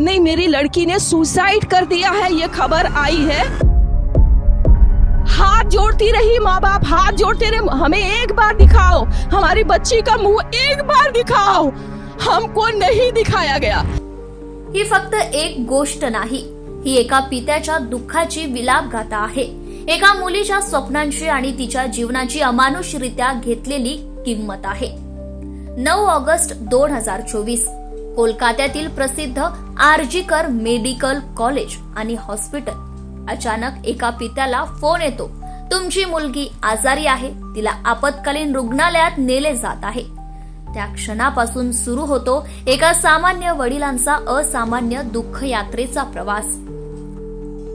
नहीं, मेरी लड़की ने सुसाइड कर दिया है, ये खबर आई है। हाथ जोड़ती रही माँ बाप हाथ जोड़ते रहे। हमें एक बार दिखाओ, हमारी बच्ची का मुँह एक बार दिखाओ। हमको नहीं दिखाया गया। ही फक्त एक गोष्ट नाही, ही एका पित्याच्या दुःखाची विलाप गाथा आहे. एका मुलीच्या स्वप्नांची आणि तिच्या जीवनाची अमानुषरित्या घेतलेली किंमत आहे. नऊ ऑगस्ट दोन हज़ार चोवीस. कोलकात्यातील प्रसिद्ध आरजीकर मेडिकल कॉलेज आणि हॉस्पिटल. अचानक एका पित्याला फोन येतो. तुमची मुलगी आजारी आहे. तिला आपत्कालीन रुग्णालयात नेले जात आहे. त्या क्षणापासून सुरू होतो एका सामान्य वडिलांचा असामान्य दुःख यात्रेचा प्रवास.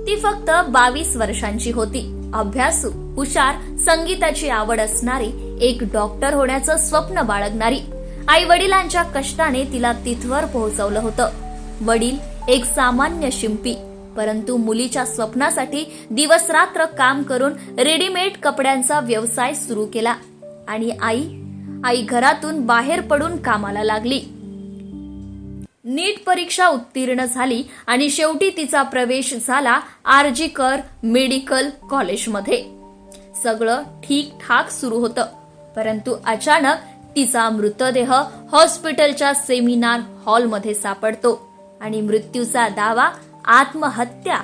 ती फक्त बावीस वर्षांची होती. अभ्यासू हुशार संगीताची आवड असणारी एक डॉक्टर होण्याचं स्वप्न बाळगणारी. आई वडिलांच्या कष्टाने तिला तिथवर पोहोचवलं होतं. वडील एक सामान्य शिंपी परंतु मुलीच्या स्वप्नासाठी दिवस रात्र काम करून रेडीमेड कपड्यांचा व्यवसाय सुरू केला आणि आई आई घरातून बाहेर पडून कामाला लागली. नीट परीक्षा उत्तीर्ण झाली आणि शेवटी तिचा प्रवेश झाला आरजीकर मेडिकल कॉलेजमध्ये. सगळं ठीकठाक सुरू होतं परंतु अचानक तिचा मृतदेह हॉस्पिटलच्या सेमिनार हॉलमध्ये सापडतो आणि मृत्यूचा दावा आत्महत्या.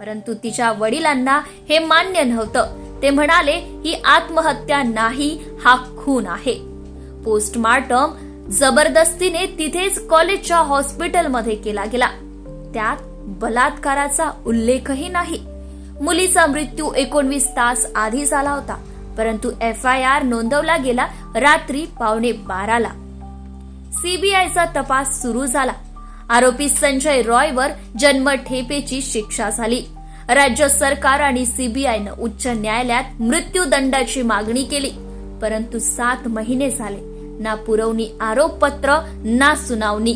परंतु तिच्या वडिलांना हे मान्य नव्हतं. ते म्हणाले ही आत्महत्या नाही हा खून आहे. पोस्टमार्टम जबरदस्तीने तिथेच कॉलेजच्या हॉस्पिटलमध्ये केला गेला. त्यात बलात्काराचा उल्लेखही नाही. मुलीचा मृत्यू एकोणवीस तास आधी झाला होता. परंतु एफ आय आर नोंदवला गेला रात्री पावणे बाराला. सीबीआयचा तपास सुरू झाला. आरोपी संजय रॉयवर जन्मठेपेची शिक्षा झाली. राज्य सरकार आणि सीबीआयनं उच्च न्यायालयात मृत्यूदंडाची मागणी केली. परंतु सात महिने झाले. ना पुरवणी आरोपपत्र ना सुनावणी.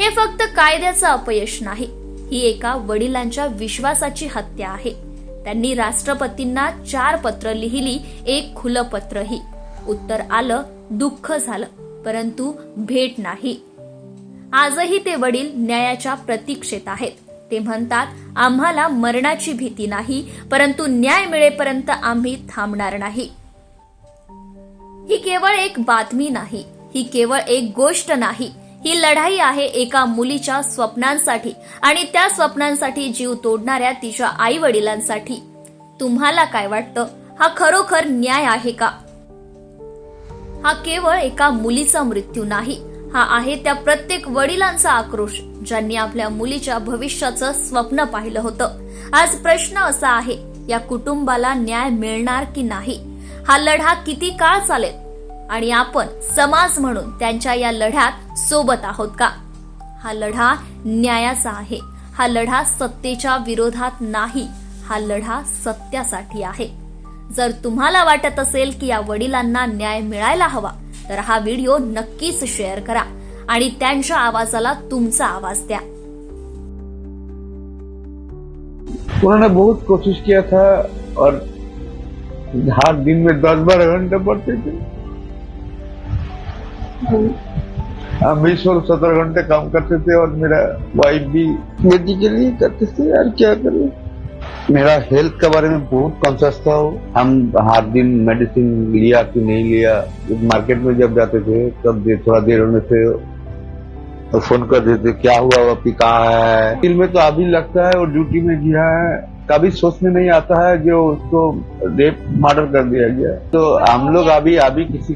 हे फक्त कायद्याचं अपयश नाही. ही एका वडिलांच्या विश्वासाची हत्या आहे. त्यांनी राष्ट्रपतींना चार पत्र लिहिली एक खुलं पत्रही. उत्तर आलं दुःख झालं परंतु भेट नाही. आजही ते वडील न्यायाच्या प्रतीक्षेत आहेत. ते म्हणतात आम्हाला मरणाची भीती नाही परंतु न्याय मिळेपर्यंत आम्ही थांबणार नाही. ही केवळ एक बातमी नाही ही केवळ एक गोष्ट नाही. ही लढाई आहे एका मुलीच्या स्वप्नांसाठी आणि त्या स्वप्नांसाठी जीव तोडणाऱ्या तिच्या आई वडिलांसाठी तुम्हाला काय वाटतं? हा खरोखर न्याय आहे का? हा केवळ एका मुलीचा मृत्यू नाही हा आहे त्या प्रत्येक वडिलांचा आक्रोश ज्यांनी आपल्या मुलीच्या भविष्याचं स्वप्न पाहिलं होतं. आज प्रश्न असा आहे या कुटुंबाला न्याय मिळणार की नाही? हा लढा किती काळ चालेल? आणि आपण समाज म्हणून त्यांच्या या लढ्यात सोबत आहोत का? हा लढा न्यायाचा आहे. हा लढा सत्तेच्या विरोधात नाही. हा लढा सत्यासाठी आहे. जर तुम्हाला वाटत असेल की या वडिलांना न्याय मिळायला हवा तर हा व्हिडिओ नक्कीच शेअर करा आणि त्यांच्या आवाजाला तुमचा आवाज द्या. उन्होंने बहुत कोशिश किया था और हर दिन में दस बारह घंटे पढ़ते थे। हम भी सोलह सत्रह घंटे काम करते थे और मेरा वाइफ भी बेटी के लिए करते थे यार क्या करें? मेरा हेल्थ के बारे में बहुत कॉन्सियस था वो। हम हर दिन मेडिसिन लिया कि नहीं लिया मार्केट में जब जाते थे तब दे, थोड़ा देर होने से तो फ़ोन कर देते क्या हुआ अभी कहाँ है? दिल में तो अभी लगता है और ड्यूटी में गिरा है। कभी सोच में नहीं आता है जो उसको रेप मर्डर कर दिया गया। तो हम लोग अभी अभी किसी